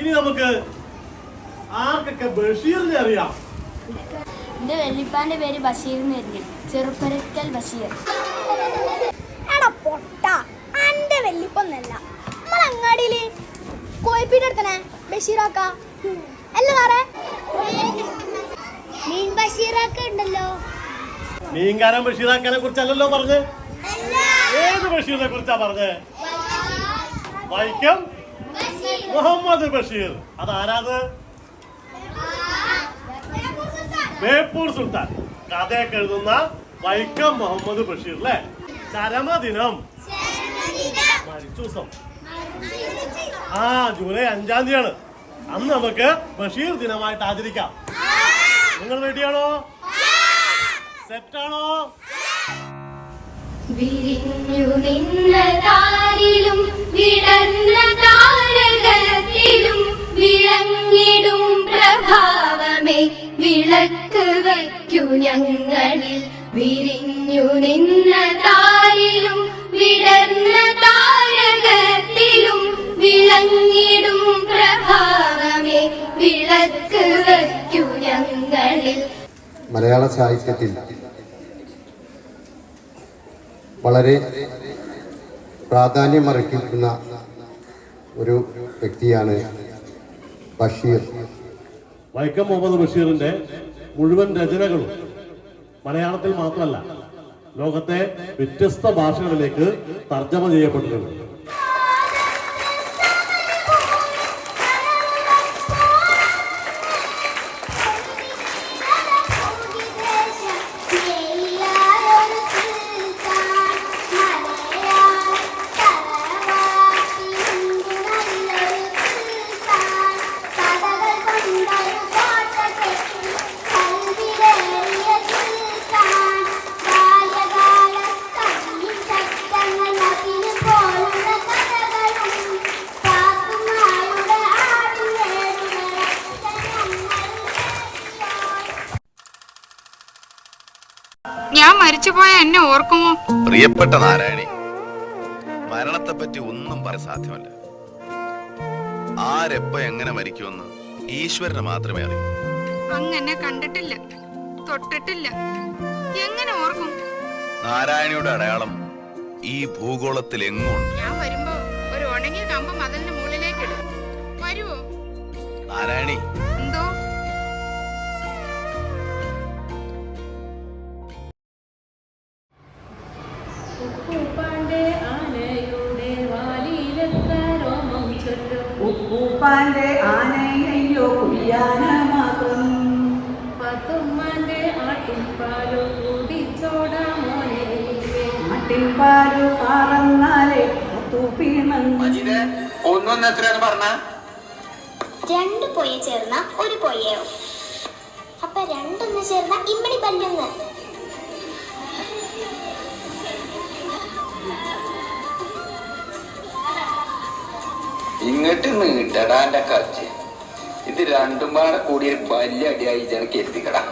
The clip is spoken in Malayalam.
ഇനി നമുക്ക് ആർക്കൊക്കെ ബഷീറിനെ അറിയാം? എന്റെ വെള്ളിപ്പാന്റെ പേര് ബഷീർ എന്ന് പറഞ്ഞു ചെറുപ്പരക്കൽ ബഷീർ. എടാ പൊട്ട അന്റെ വെല്ലിപ്പൊന്നല്ല നമ്മൾ അങ്ങാടിയിൽ കോയപ്പീന്റെ അടുത്തനെ ബഷീറാക്ക. അല്ല സാറേ. മീൻ ബഷീറാക്ക ഉണ്ടല്ലോ. മീൻകാരൻ ബഷീറാക്കാനെ കുറിച്ചല്ലല്ലോ പറഞ്ഞ്. ഏത് ബഷീറിനെ കുറിച്ചാ പറഞ്ഞ്? വൈക്കം? മുഹമ്മദ് ബഷീർ. അതാരാത് ബേപ്പൂർ സുൽത്താൻ. കഥയൊക്കെ എഴുതുന്ന വൈക്കം മുഹമ്മദ് ബഷീർ അല്ലേ? ചരമദിനം. മരിച്ചൂസം. ആ ജൂലൈ അഞ്ചാം തീയതിയാണ്. അന്ന് നമുക്ക് ബഷീർ ദിനമായിട്ട് ആചരിക്കാം. നിങ്ങൾ റെഡിയാണോ? സെറ്റാണോ? വിരിഞ്ഞു നിന്ന താരിലും വിടർന്ന വിളക്ക് വയ്ക്കു ഞങ്ങളിൽ. വിരിഞ്ഞു നിന്ന താരിലും വിടർന്ന താരകത്തിലും വിളങ്ങിടും പ്രഭാവമേ. വിളക്ക് വയ്ക്കു ഞങ്ങളിൽ. മലയാള സാഹിത്യത്തിൽ വളരെ പ്രാധാന്യമർഹിക്കുന്ന ഒരു വ്യക്തിയാണ് ബഷീർ. വൈക്കം മുഹമ്മദ് ബഷീറിന്റെ മുഴുവൻ രചനകളും മലയാളത്തിൽ മാത്രമല്ല ലോകത്തെ വ്യത്യസ്ത ഭാഷകളിലേക്ക് തർജമ ചെയ്യപ്പെട്ടിട്ടുണ്ട്. ഞാൻ മരിച്ചുപോയ എന്നെ ഓർക്കുമോ? പ്രിയപ്പെട്ട നാരായണി മരണത്തെ പറ്റി ഒന്നും പറയാൻ സാധ്യമല്ല. ആരെപ്പോ എങ്ങനെ മരിക്കുമെന്ന് ഈശ്വരനെ മാത്രമേ അറിയൂ. അങ്ങനെ കണ്ടിട്ടില്ല തൊട്ടിട്ടില്ല. എങ്ങനെ ഓർക്കും? നാരായണിയുടെ അടയാളം ഈ ഭൂഗോളത്തിൽ എങ്ങുണ്ട് ഞാൻ വരുമ്പോ ഒരു ഉണങ്ങിയ കമ്പ് അതിന്റെ മുകളിലേക്ക് ഇടും. വരുവോ? നാരായണി ഉപ്പൂപ്പാന്റെ ആനയ്യോ കുടിയാനമാകും പത്തുമ്മാന്റെ ആട്ടിൻപാലു കുടിച്ചോടാ മോനെ. മട്ടിൻപാലു കാറന്നാലേ ഒന്നൊന്ന് എത്രയാന്ന് പറഞ്ഞ? രണ്ട് പൊയ്യ ചേർന്ന ഒരു പൊയ്യോ അപ്പൊ രണ്ടൊന്ന് ചേർന്ന ഇമ്മണി പല്ലൊന്ന് ഇങ്ങോട്ട് നീട്ടടാ എന്റെ ഇത് രണ്ടും പാടെ കൂടി വലിയ അടിയായി ജനക്ക് എത്തിക്കടാ